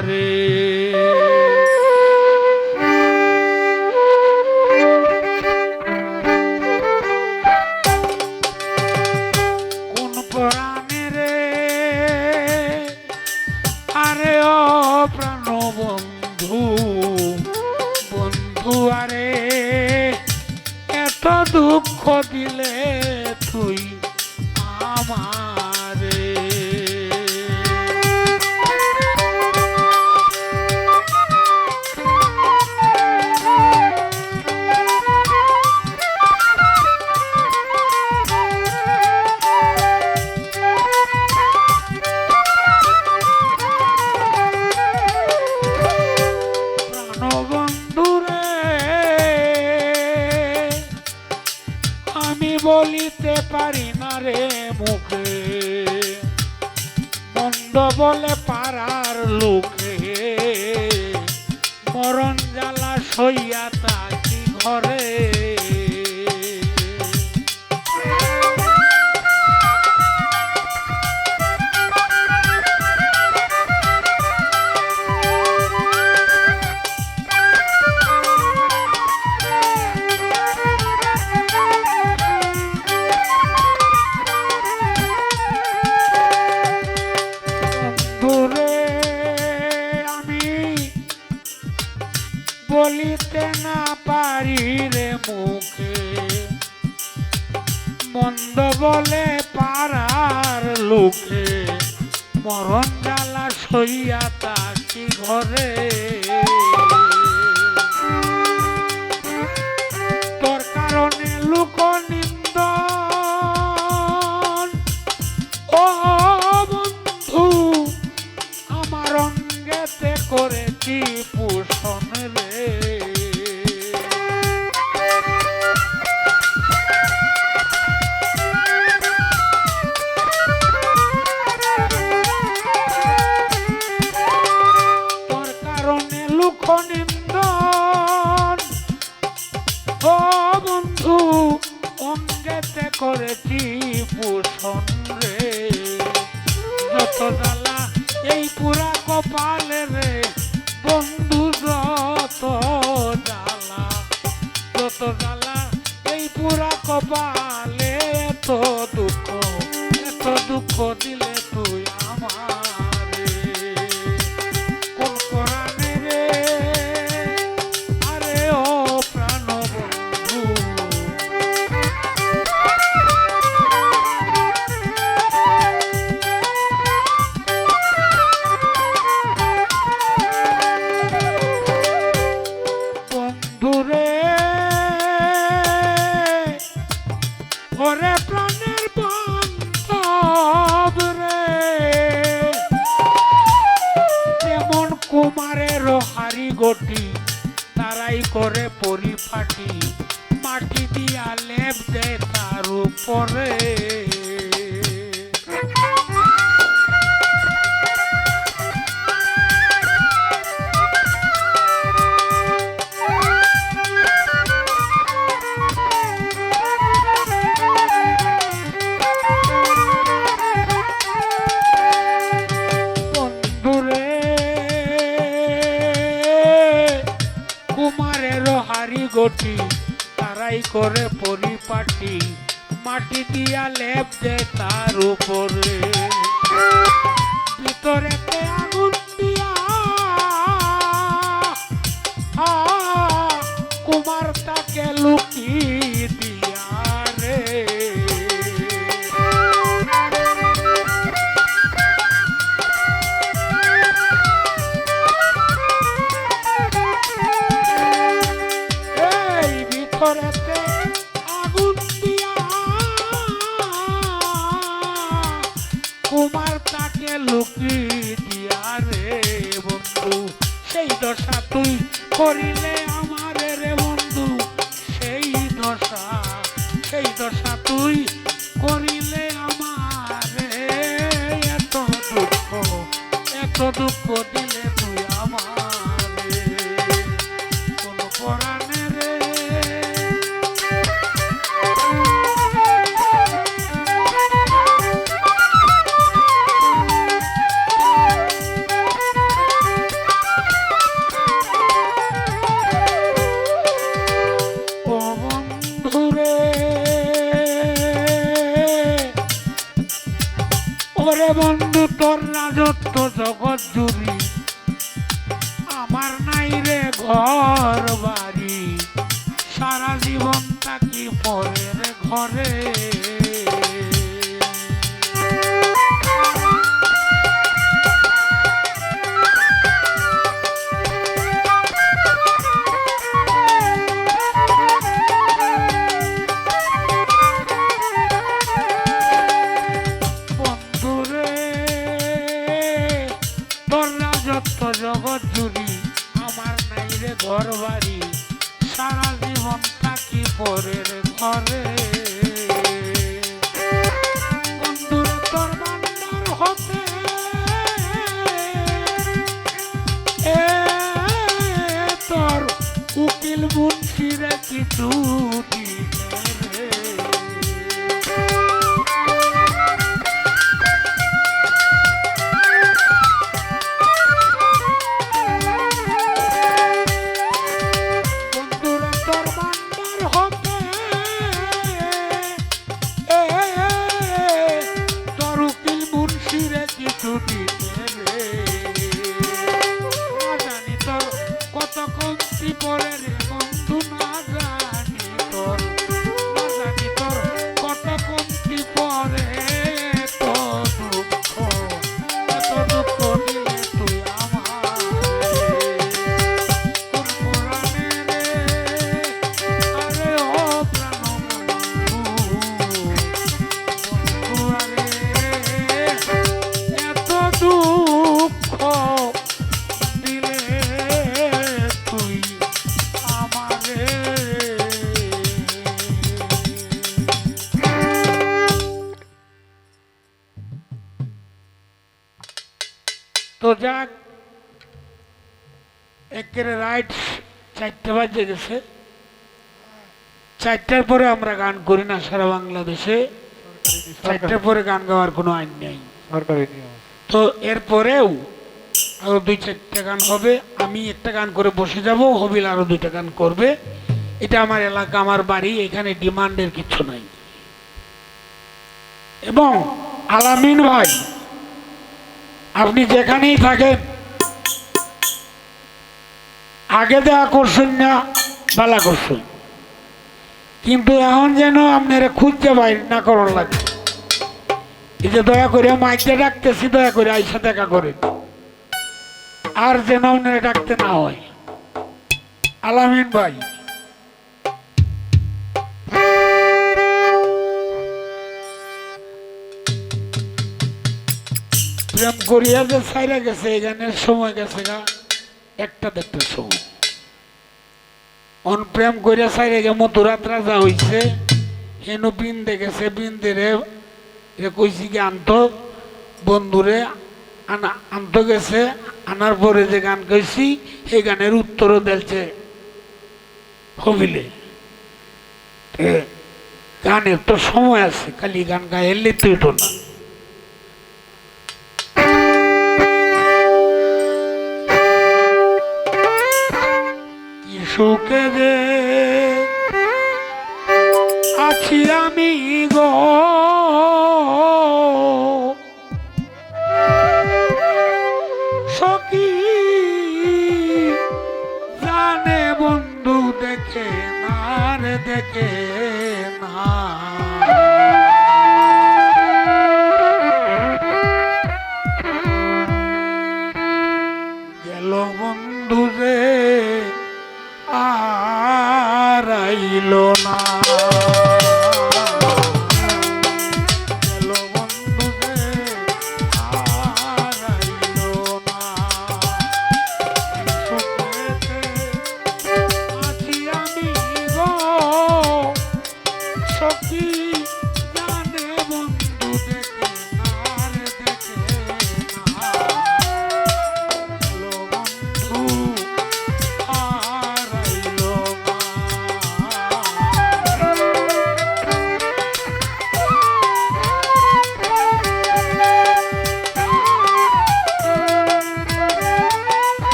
रे বলিতে পারি না রে মুখে। মন্দ বলে পাড়ার লোকে। মরণ জ্বালা সইয়া কি ঘরে। লোকে মরণ জ্বালা সইয়া তাকি ঘরে। চেনার উপরে মাটি দিয়া লেপ যত জগৎ জুড়ি আমার নাই রে ঘর গেছে। চারটার পরে আমরা গান করি না সারা বাংলাদেশে। চারটার পরে গান গাওয়ার কোনো আইন নেই। সরকারি তো এরপরেও আরও দুই চারটা গান হবে আমি একটা গান করে বসে যাব হবিল আরও দুইটা গান করবে। এটা আমার এলাকা আমার বাড়ি এখানে ডিমান্ডের কিছু নাই। এবং আলামিন ভাই আপনি যেখানেই থাকেন আগে দেওয়া করছেন না বালা করছেন কিন্তু এখন যেন আপনারা খুঁজতে পাই না করার লাগে। এই যে দয়া করে মাইকে ডাকতেছি, দয়া করে আইসা দেখা করেন। আর যেন আপনারা ডাকতে না হয়। আলামিন ভাই। প্রেম করিয়া যে সাইরা গেছে, এখানে সময় গেছে গা। একটা দেড়টার সময়। অন প্রেম করিয়া সাইরে গে মধুরাত রাজা হইছে, হেনু বিন্দে গেছে বিন্দে রে কইছি কি, আনত বন্ধুরে, আনা, আনত গেছে, আনার পরে যে গান কইছি, সেই গানের উত্তরও দিলছে হবিলে। গানের তো সময় আছে, খালি গান গাইলে তুই তো না। সুখে যে আছি আমি গো। সখী জানে বন্ধু দেখে না গেল বন্ধু রে আর আইল না।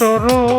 অন্তর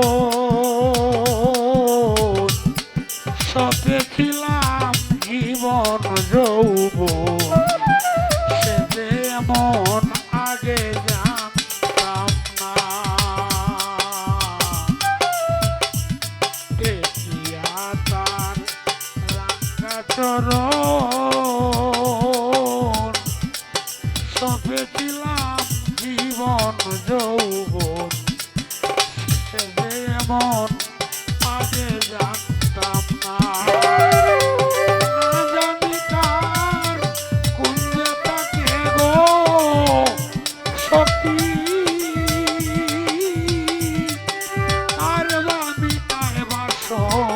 있어.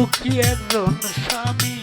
দুঃখী একজন স্বামী।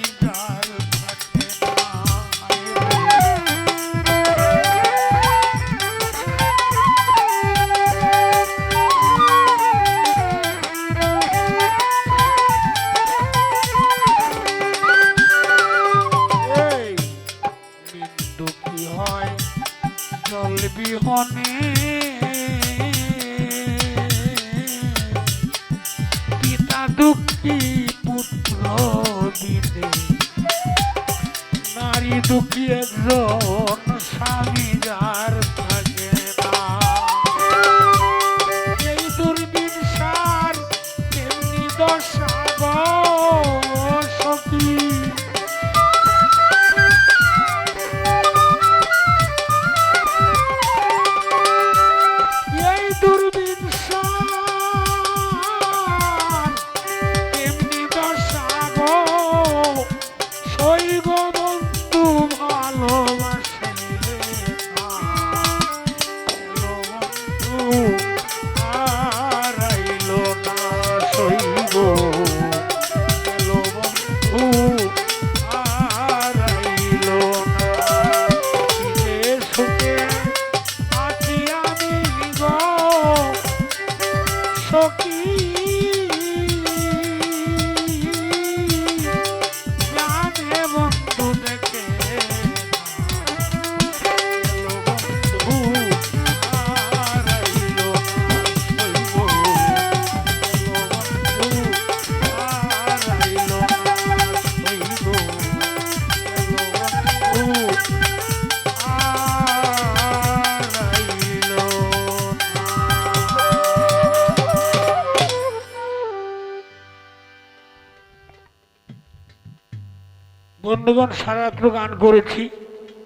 বন্ধুগণ সারা রাত্র গান করেছি।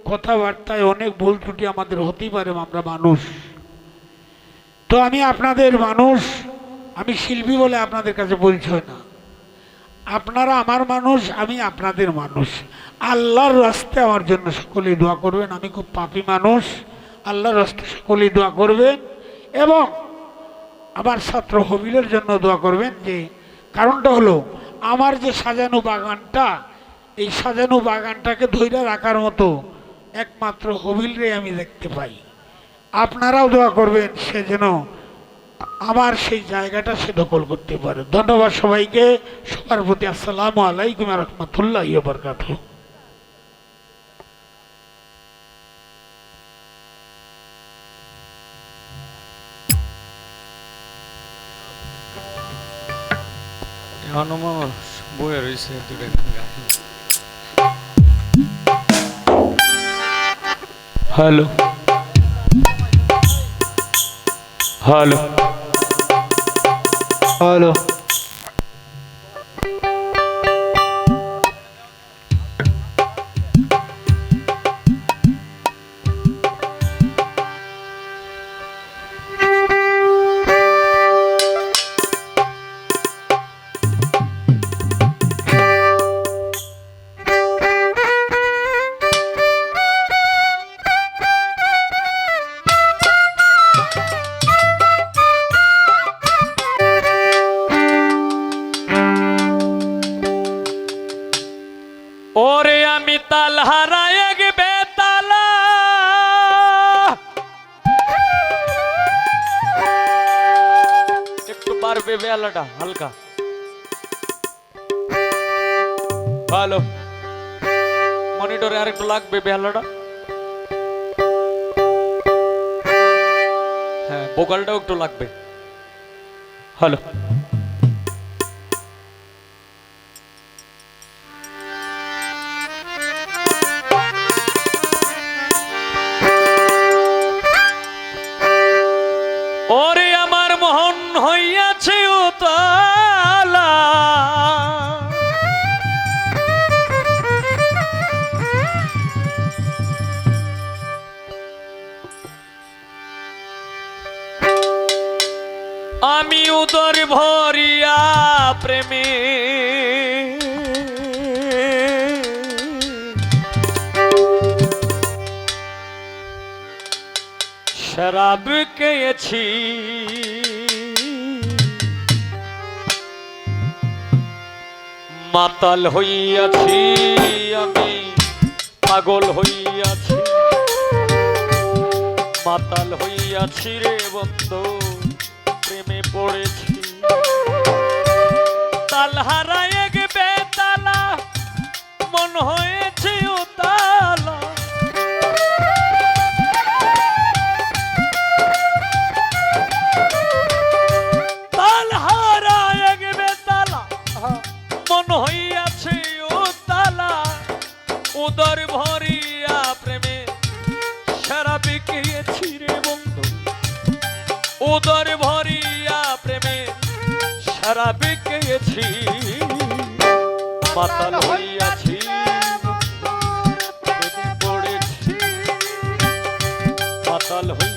কথাবার্তায় অনেক ভুল ত্রুটি আমাদের হতেই পারে, আমরা মানুষ। তো আমি আপনাদের মানুষ, আমি শিল্পী বলে আপনাদের কাছে পরিচয় না। আপনারা আমার মানুষ, আমি আপনাদের মানুষ। আল্লাহর রাস্তে আমার জন্য সকলেই দোয়া করবেন, আমি খুব পাপী মানুষ। আল্লাহর রাস্তে সকলেই দোয়া করবেন এবং আমার ছাত্র হবিলের জন্য দোয়া করবেন যে, কারণটা হলো, আমার যে সাজানো বাগানটা এই সাজানো বাগানটাকে ধৈর্য রাখার মতো একমাত্র হবিলরে আমি দেখতে পাই। আপনারাও দোয়া করবেন সে যেন আমার সেই জায়গাটা সে দখল করতে পারে। ধন্যবাদ সবাইকে। সবার প্রতি আসসালামু আলাইকুম রহমতুল্লাহ বরকাত এখনও মানুষ বয়ে রয়েছে দুটো হ্যালো হ্যালো হ্যালো মনিটরে আরেকটু লাগবে বেহালাটা। হ্যাঁ বোকালটাও একটু লাগবে। হ্যালো। শরাব খেয়েছি মাতাল হইয়াছি আমি, পাগল হইয়াছি। মাতাল হইয়াছি রে বন্ধু, প্রেমে পড়েছি। তাল হারায় গেবে তালা মন হয়েছে সারা বিকেছি পাতাল হইয়াছি পাতাল পড়েছি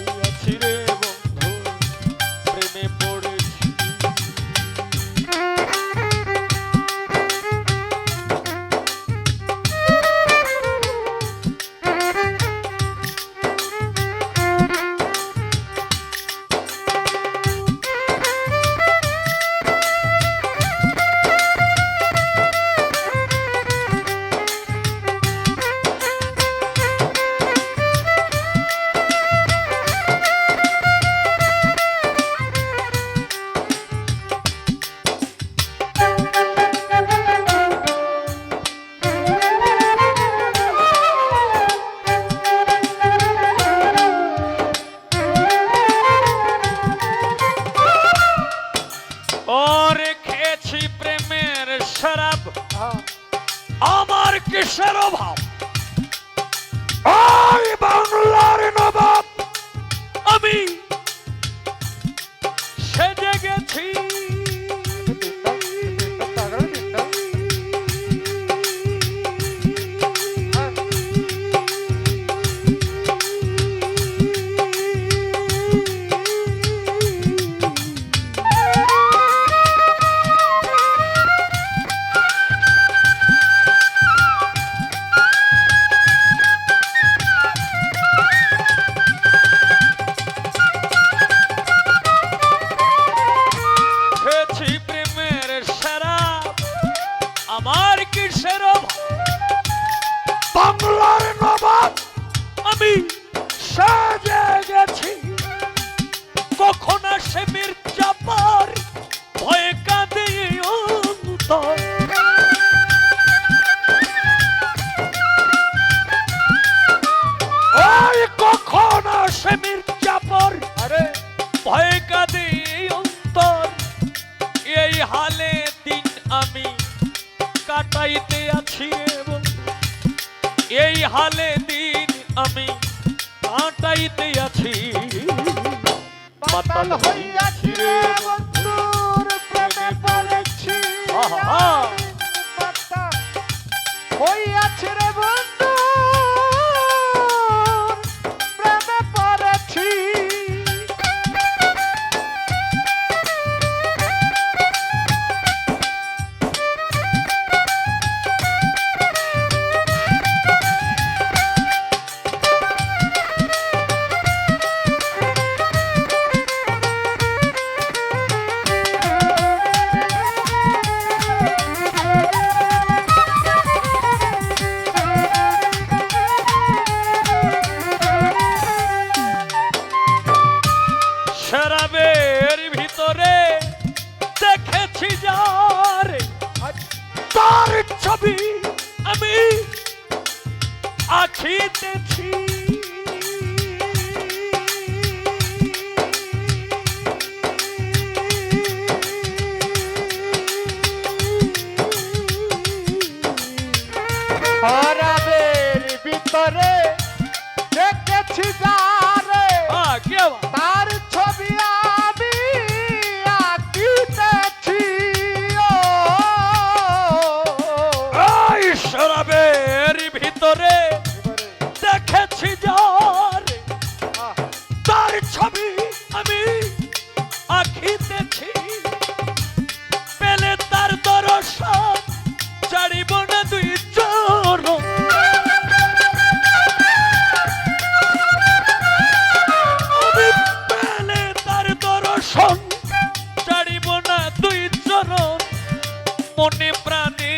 মনে প্রাণে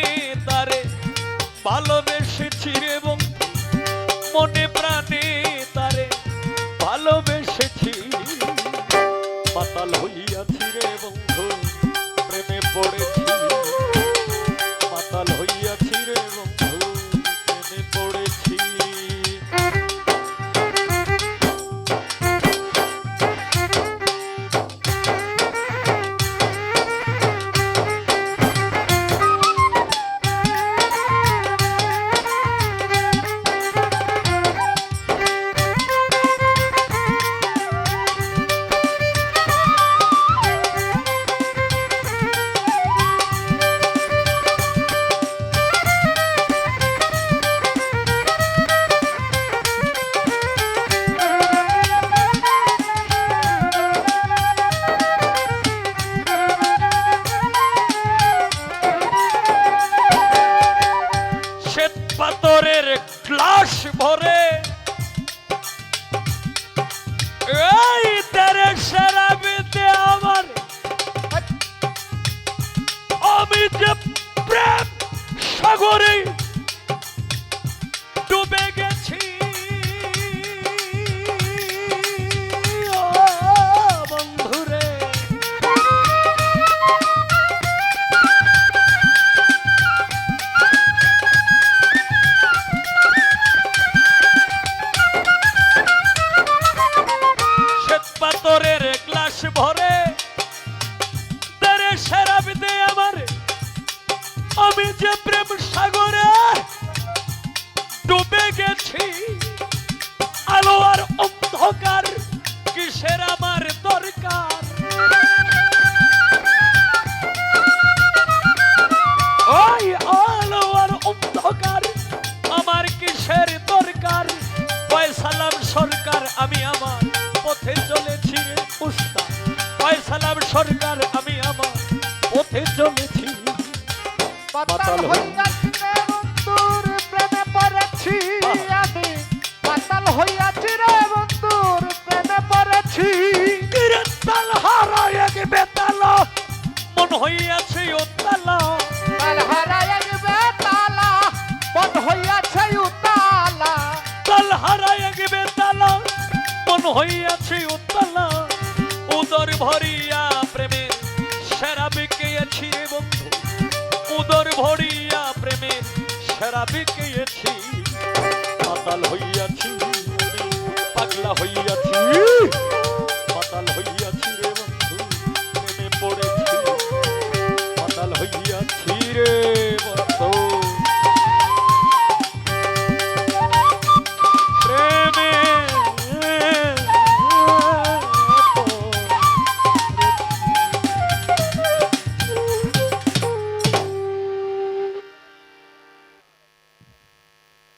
তারে ভালোবেসেছি এবং মনে প্রাণে তারে ভালোবেসেছি। পাতাল হইয়াছি রে বন্ধু, প্রেমে পড়েছি দেশ ভরে হইয়াছে উত্তালা। তার হারায় গবে তালা মন হইয়াছে উত্তালা। তাল হারায় গবে তালা মন হইয়াছে উত্তালা। উদর ভরিয়া